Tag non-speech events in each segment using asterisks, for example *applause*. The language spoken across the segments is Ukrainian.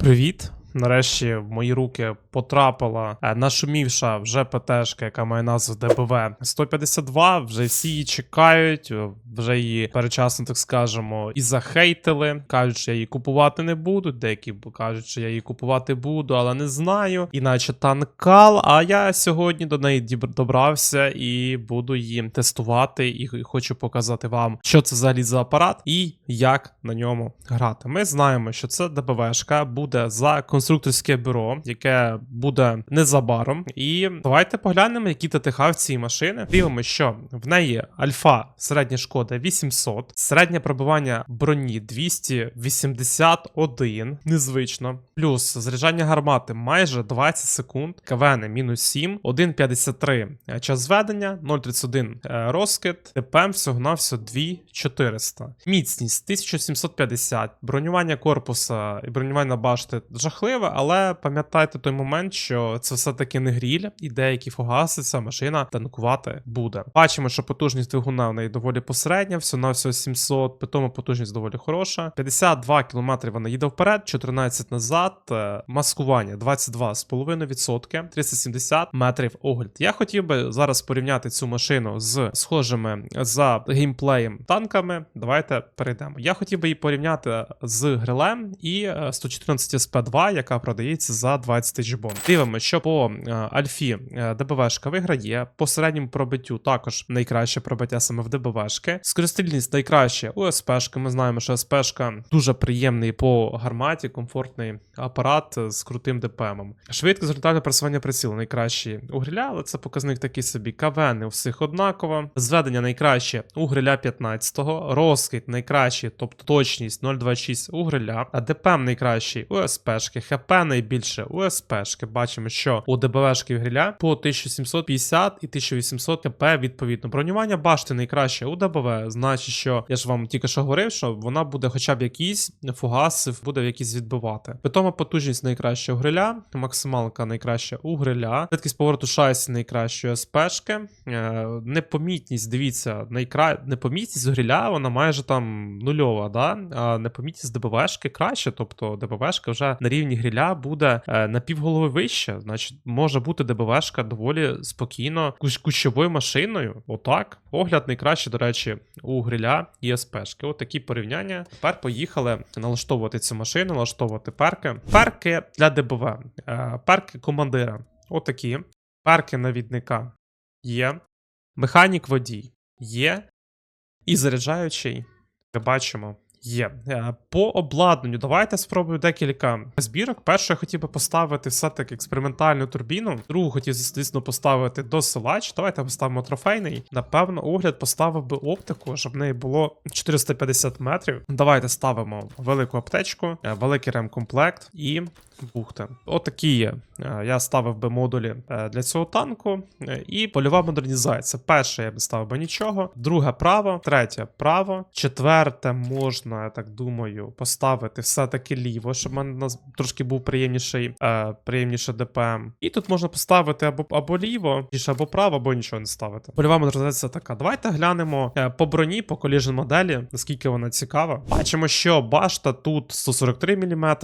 Привіт. Нарешті в мої руки потрапила е, нашумівша вже ПТшка, яка має назву ДБВ 152. Вже всі її чекають, е, вже її перечасно, так скажемо, і захейтили. Кажуть, що я її купувати не буду. Деякі кажуть, що я її купувати буду, але не знаю. Іначе танкал. А я сьогодні до неї добрався і буду її тестувати. І хочу показати вам, що це взагалі за апарат і як на ньому грати. Ми знаємо, що це ДБВшка буде за конструкторське бюро, яке буде незабаром. І давайте поглянемо, які ТТХ в цій машини. Дивимося, що в неї альфа середня шкода 800, середнє пробивання броні 281, незвично. Плюс заряджання гармати майже 20 секунд, КВН мінус 7, 1,53 е, час зведення, 0,31 е, розкид, ТПМ всього на всього 2400. Міцність 1750, бронювання корпуса і бронювання башти жахливе, але пам'ятайте той момент, що це все-таки не гріль, і деякі фугаси ця машина танкувати буде. Бачимо, що потужність двигуна в неї доволі посередня, всього на всього 700, при тому потужність доволі хороша. 52 км вона їде вперед, 14 назад, е, маскування 22,5%, 370 метрів огляд. Я хотів би зараз порівняти цю машину з схожими за геймплеєм танками. Давайте перейдемо. Я хотів би її порівняти з грилем і е, 114 SP2, яка продається за 20 тисяч бон. Дивимося, що по е, Альфі е, ДБВшка виграє. По середньому пробиттю також найкраще пробиття саме в ДБВшки. Скоростильність найкраще у СПшки. Ми знаємо, що СПшка дуже приємний по гарматі, комфортний апарат з крутим ДПМом. Швидкість результату просування прицілу найкращі у гриля, але це показник такий собі. КВН у всіх однаково. Зведення найкраще у гриля 15-го. Розкид найкращий, тобто точність 0,26 у гриля. А ДПМ найкращий у СПшки. ХП найбільше у СПшки. Бачимо, що у ДБВшки гриля по 1750 і 1800 ХП відповідно. Бронювання башти найкраще у ДБВ. Значить, що я ж вам тільки що говорив, що вона буде хоча б якісь фугаси, буде якісь відбивати. Питома потужність найкраща у гриля, максималка найкраща у гриля, швидкість повороту шасі найкращої СПшки. Е, непомітність, дивіться, найкра... непомітність у гриля, вона майже там нульова, да? а непомітність ДБВшки краще, тобто ДБВшка вже на рівні гриля буде е, на півголови вище. Значить, може бути ДБВшка доволі спокійно кущ- кущовою машиною. Отак. Огляд найкраще, до речі, у гриля і СПшки. От такі порівняння. Тепер поїхали налаштовувати цю машину, налаштовувати перки. Перки для ДБВ. Е, перки командира. Отакі. Перки навідника є. Механік водій є. І заряджаючий, ми бачимо, є. Е, По обладнанню, давайте спробую декілька збірок. Перше, я хотів би поставити все-таки експериментальну турбіну. Другу хотів, звісно, поставити досилач. Давайте поставимо трофейний. Напевно, огляд поставив би оптику, щоб в неї було 450 метрів. Давайте ставимо велику аптечку, е, великий ремкомплект і бухти. Отакі є. Е, Я ставив би модулі для цього танку. І польова модернізація. Перше я б ставив би нічого. Друге право, третє право. Четверте можна, я так думаю, поставити все-таки ліво, щоб в мене нас трошки був приємніший, е, приємніше ДПМ. І тут можна поставити або, або ліво, або право, або нічого не ставити. Польова модернізація така. Давайте глянемо е, по броні, по коліжн моделі, наскільки вона цікава. Бачимо, що башта тут 143 мм,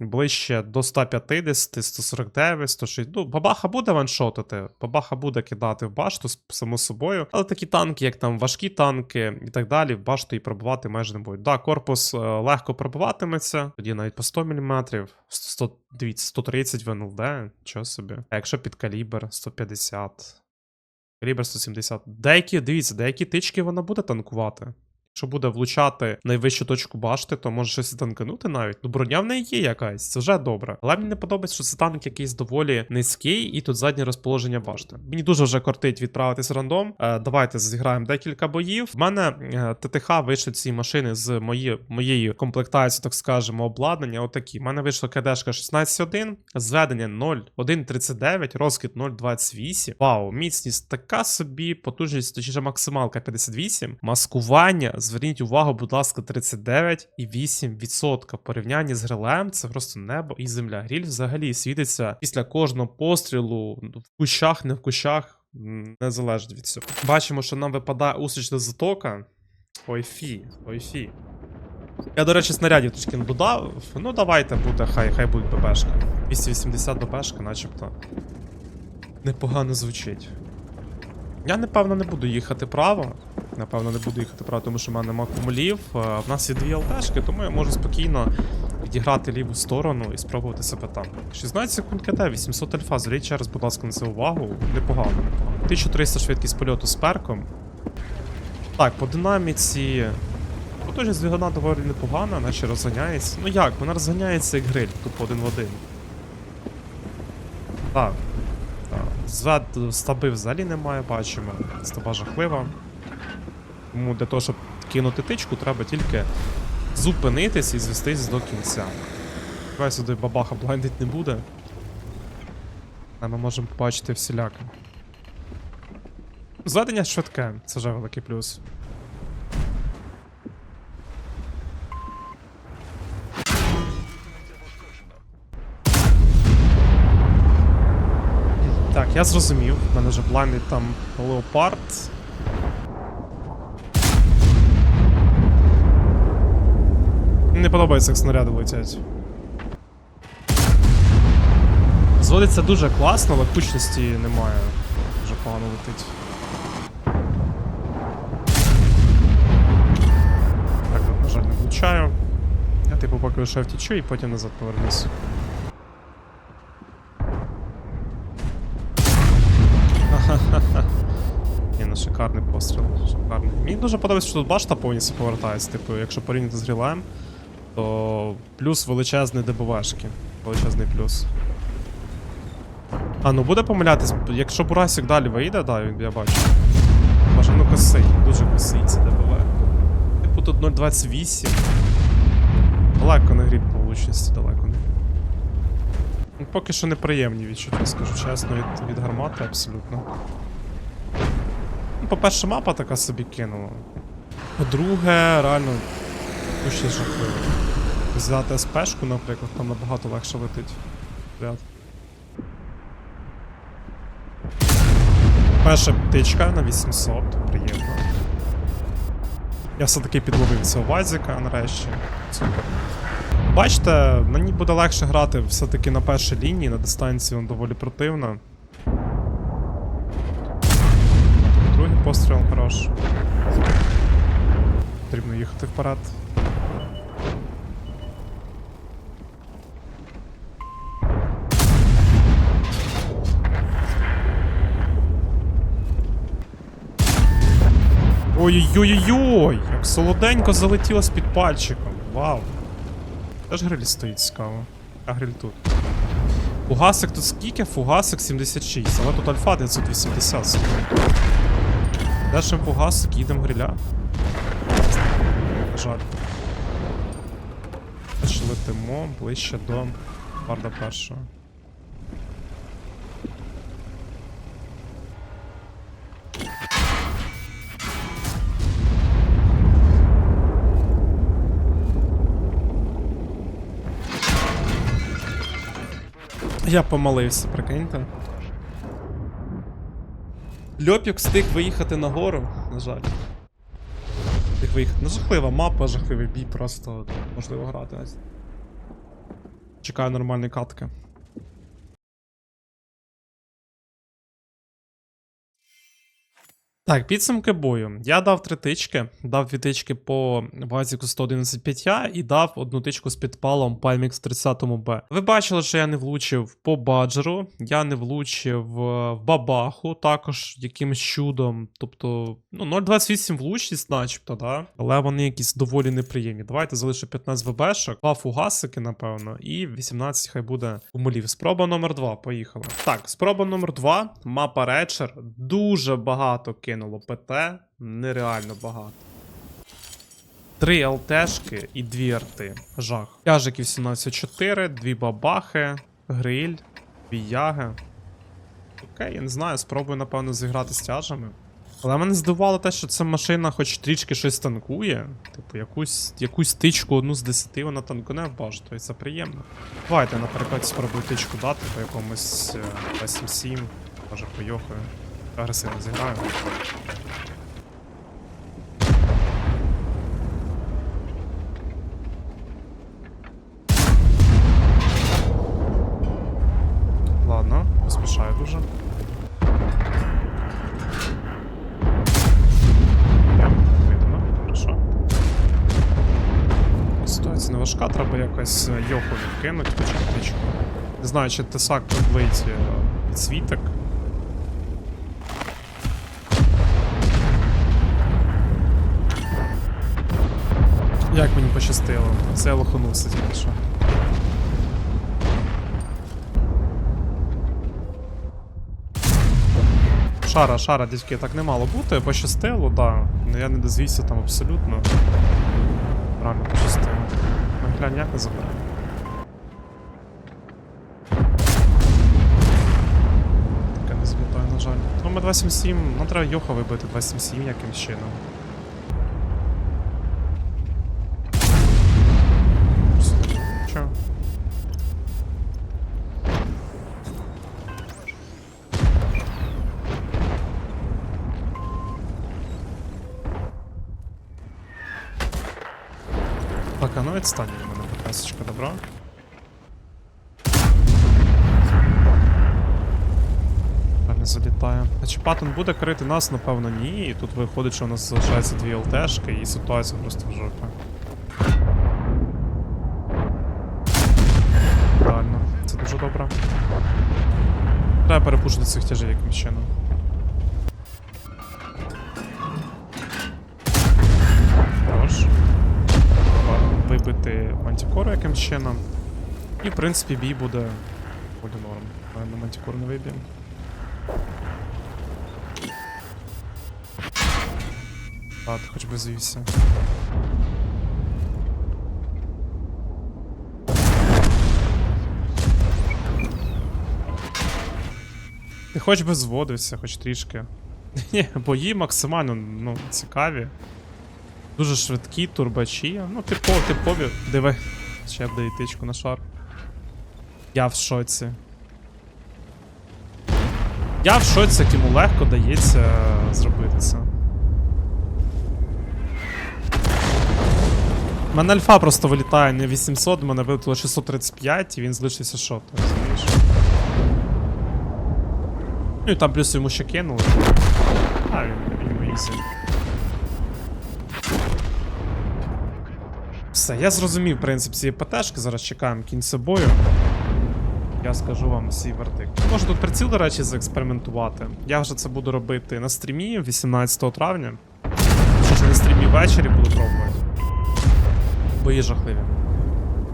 ближче до 150, 149, 106. Ну, бабаха буде ваншотити, бабаха буде кидати в башту, само собою. Але такі танки, як там важкі танки і так далі, в башту і пробивати майже не будуть. Да, корпус е, легко пробиватиметься, тоді навіть по 100 мм, 100, дивіться, 130 ВНЛД, чого собі. А якщо під калібр 150. Калібр 170. Деякі, дивіться, деякі тички вона буде танкувати. Якщо буде влучати найвищу точку башти, то може щось і танканути навіть. Ну, броня в неї є якась, це вже добре. Але мені не подобається, що це танк якийсь доволі низький, і тут заднє розположення башти. Мені дуже вже кортить відправитись рандом. Е, давайте зіграємо декілька боїв. В мене е, ТТХ вийшли ці машини з мої, моєї комплектації, так скажемо, обладнання. Отакі. В мене вийшла КДшка 16.1, зведення 0.139, розкид 0.28. Вау, міцність така собі, потужність, точніше максималка 58, маскування. Зверніть увагу, будь ласка, 39,8%. В порівнянні з грилем це просто небо і земля. Гріль взагалі світиться після кожного пострілу в кущах, не в кущах. Не залежить від цього. Бачимо, що нам випадає устрічна затока. Ой фі, ой фі. Я, до речі, снарядів трішки не додав. Ну, давайте буде, хай, хай будуть ББшка. 280 ББшка, начебто. Непогано звучить. Я, напевно, не буду їхати право. Напевно, не буду їхати право, тому що в мене нема кумулів. Е, В нас є дві ЛТшки, тому я можу спокійно відіграти ліву сторону і спробувати себе там. 16 секунд КТ, 800 альфа. Зверніть ще раз, будь ласка, на це увагу. Непогано, непогано. 1300 швидкість польоту з перком. Так, по динаміці. Потужність двигуна доволі непогана, наче розганяється. Ну як, вона розганяється як гриль, тупо один в один. Так. Звед стаби взагалі немає, бачимо. Стаба жахлива. Тому для того, щоб кинути тичку, треба тільки зупинитись і звестись до кінця. Давай сюди бабаха блайндить не буде. А ми можемо побачити всіляке. Зведення швидке, це вже великий плюс. Я зрозумів. В мене вже блайндить там леопард. Не подобається, як снаряди летять. Зводиться дуже класно, але кучності немає. Дуже погано летить. Так, на жаль, не влучаю. Я типу поки лише втічу і потім назад повернусь. Постріл. Шикарний. Мені дуже подобається, що тут башта повністю повертається. Типу, якщо порівняти з грілем, то плюс величезний ДБВшки. Величезний плюс. А, ну буде помилятись, якщо Бурасик далі вийде, да, я бачу. Бажано косий, дуже косий це ДБВ. Типу тут 0.28. Далеко не гріб по влучності, далеко не. Ну, поки що неприємні відчуття, скажу чесно, від, від гармати абсолютно. Ну, по-перше, мапа така собі кинула. По-друге, реально, ну ще жахливо. Взяти СПшку, наприклад, там набагато легше летить. Ряд. Перша птичка на 800, приємно. Я все-таки підловив цього вазіка нарешті. Супер. Бачите, мені буде легше грати все-таки на першій лінії, на дистанції він доволі противно. Другий постріл хорош. Потрібно їхати вперед. Ой-ой-ой-ой! Як солоденько залетіло з під пальчиком. Вау. Теж гриль стоїть цікаво. А гриль тут. Фугасик тут скільки? Фугасик 76, але тут альфа 980 секунд. Дешем фугасик, їдемо гриля. Жаль. Теж летимо ближче до парда першого. Я помолився, прикиньте. Льопік встиг виїхати нагору, на жаль. Встиг виїхати. Ну, жахлива мапа, жахливий бій, просто можливо грати. Чекаю нормальної катки. Так, підсумки бою. Я дав три тички, дав дві тички по Вазіку 111 я і дав одну тичку з підпалом по MX 30Б. Ви бачили, що я не влучив по баджеру, я не влучив е, в бабаху, також якимось чудом. Тобто, ну, 0.28 влучність, начебто, да? Але вони якісь доволі неприємні. Давайте залишу 15 ВБшок, 2 фугасики, напевно, і 18 хай буде умолів. Спроба номер 2, поїхали. Так, спроба номер 2, мапа Речер. Дуже багато кинуло ПТ, нереально багато. Три ЛТшки і дві арти. Жах. Тяжиків 17-4, дві бабахи, гриль, дві яги. Окей, я не знаю, спробую, напевно, зіграти з тяжами. Але мене здивувало те, що ця машина хоч трішки щось танкує. Типу, якусь, якусь тичку одну з десяти вона танкуне в башту, і це приємно. Давайте, наприклад, спробую тичку дати по якомусь е, 7 може поїхаю. Агресивно зіграємо. Ладно, поспішаю дуже. Ситуація не важка, треба якось е, йоху відкинути, хоча Не знаю, чи тесак продлить е, підсвіток. Як мені пощастило. Це лоханувся тільки що. Шара, шара, дядьки, так не мало бути, пощастило, да. Ну, Я не дозвівся там абсолютно. Правильно пощастило. Глянь, як не забирає. Таке не злітає, на жаль. Ну, ми 277, ну треба Йоха вибити 277 якимсь чином. Ну відстань від мене, будь ласочка, добро. Залітає. Чи паттон буде крити нас, напевно, ні. І тут виходить, що у нас залишається дві ЛТшки, і ситуація просто в жопі. Реально, це дуже добре. Треба перепушити цих тяжей якимось чином. Якимсь чином. І, в принципі, бій буде. Буде норм. На мантікору не виб'ємо. А, ти хоч би звівся. Ти хоч би зводився, хоч трішки. *laughs* Ні, бої максимально ну, цікаві. Дуже швидкі, турбачі. Ну, типово, типові. Диви. Ще дає тичку на шар. Я в шоці. Я в шоці, як йому легко дається зробити це. У мене альфа просто вилітає не 800, в мене вилетіло 635, і він залишився шот, розумієш? Ну і там плюс йому ще кинули. А, він, він ізі. Все, я зрозумів принцип цієї ПТшки, зараз чекаємо кінця бою. Я скажу вам всі вердикт. Можу тут приціл, до речі, заекспериментувати. Я вже це буду робити на стрімі 18 травня. Що ж на стрімі ввечері буду пробувати. Бої жахливі.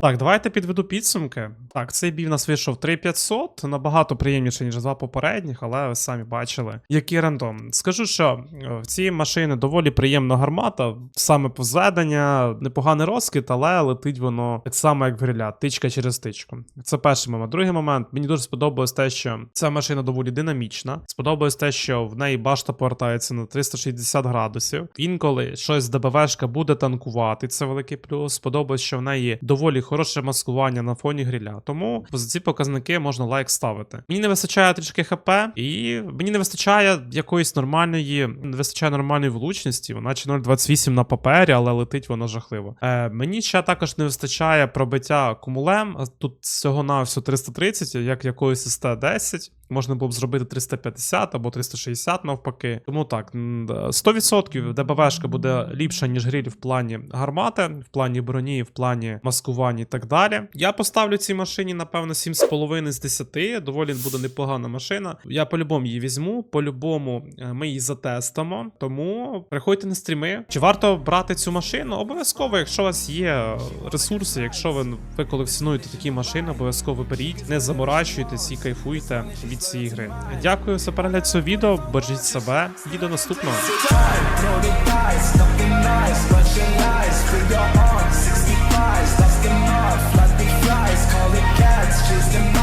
Так, давайте підведу підсумки. Так, цей бій в нас вийшов 3500, набагато приємніше, ніж два попередніх, але ви самі бачили. Який рандом. Скажу, що е, в цій машини доволі приємна гармата, саме повзведення, непоганий розкид, але летить воно так само, як в гриля, тичка через тичку. Це перший момент. Другий момент, мені дуже сподобалось те, що ця машина доволі динамічна. Сподобалось те, що в неї башта повертається на 360 градусів. Інколи щось ДБВшка буде танкувати, це великий плюс. Сподобалось, що в неї доволі хороше маскування на фоні гриля. Тому за ці показники можна лайк ставити. Мені не вистачає трішки хп, і мені не вистачає якоїсь нормальної, не вистачає нормальної влучності. Вона чи 0,28 на папері, але летить вона жахливо. Е, мені ще також не вистачає пробиття кумулем. Тут всього на всього 330, як якоїсь СТ-10. Можна було б зробити 350 або 360 навпаки. Тому так, м, да, 100% ДБВшка буде ліпша, ніж гриль в плані гармати, в плані броні, в плані маскування і так далі. Я поставлю цій машині, напевно, 7,5 з 10. Доволі буде непогана машина. Я по-любому її візьму. По-любому е, ми її затестимо. Тому приходьте на стріми. Чи варто брати цю машину? Обов'язково, якщо у вас є ресурси, якщо ви, ви колекціонуєте такі машини, обов'язково беріть, не заморачуйтесь і кайфуйте від від цієї гри. Дякую за перегляд цього відео. Бережіть себе і до наступного. Call it cats,